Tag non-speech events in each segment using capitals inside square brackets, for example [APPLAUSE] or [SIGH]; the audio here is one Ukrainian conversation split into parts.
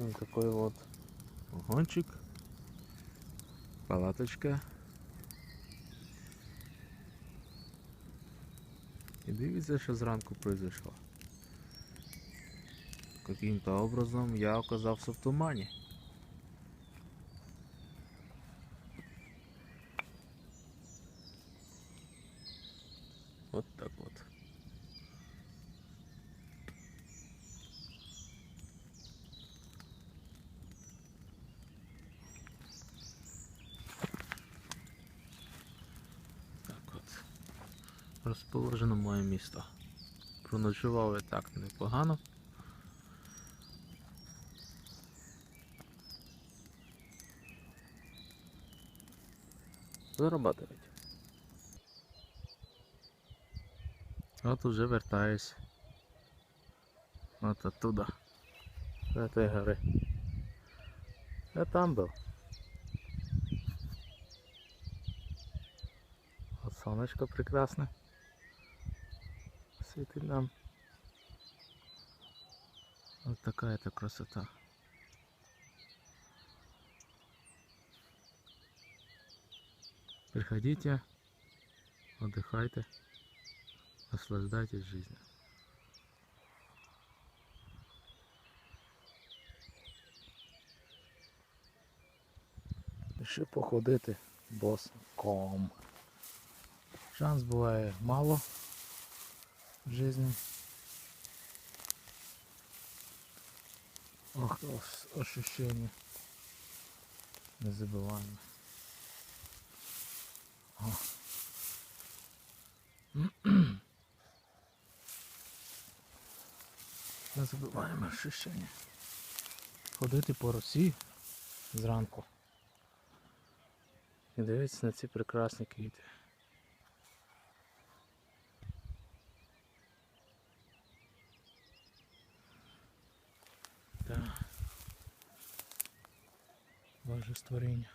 Вот такой вот вагончик, палаточка. І дивіться, що зранку произошло. Каким-то образом я оказався в тумані. Вот так вот. Розположено моє місто. Проночував я так непогано. Зарабатывать. От уже вертаюсь. От оттуда. С этой горы. Я там был. Вот солнышко прекрасное. Светит нам. Вот такая-то красота. Приходите, отдыхайте, наслаждайтесь жизнью. Ще походити боском. Шанс буває мало в житті. Ох, ощущение незабываемое. О. [CLEARS THROAT] Незабываєме ощущение. Ходити по росі зранку. І дивитися на ці прекрасні квіти. Боже створіння.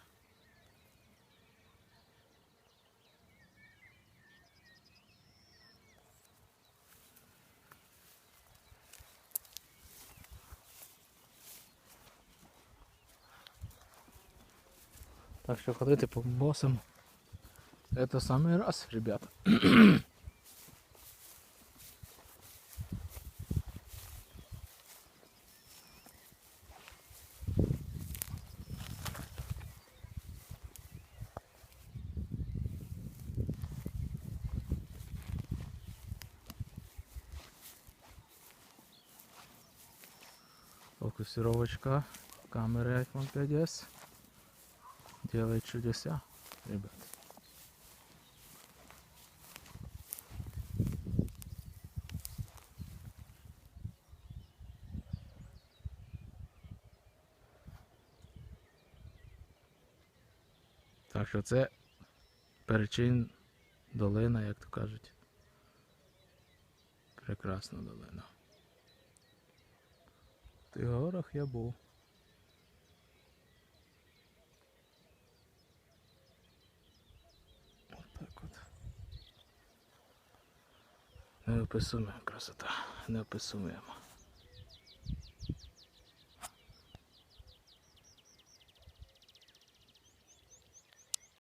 Так що ходити по босам. Это самый раз, ребята. [CLEARS THROAT] Фокусировочка камеры iPhone 5s делает чудеса, ребят. Так що це перечин долина, як то кажуть. Прекрасна долина. Тих горах я був. Отак от. Неописуємо красота. Неописуємо.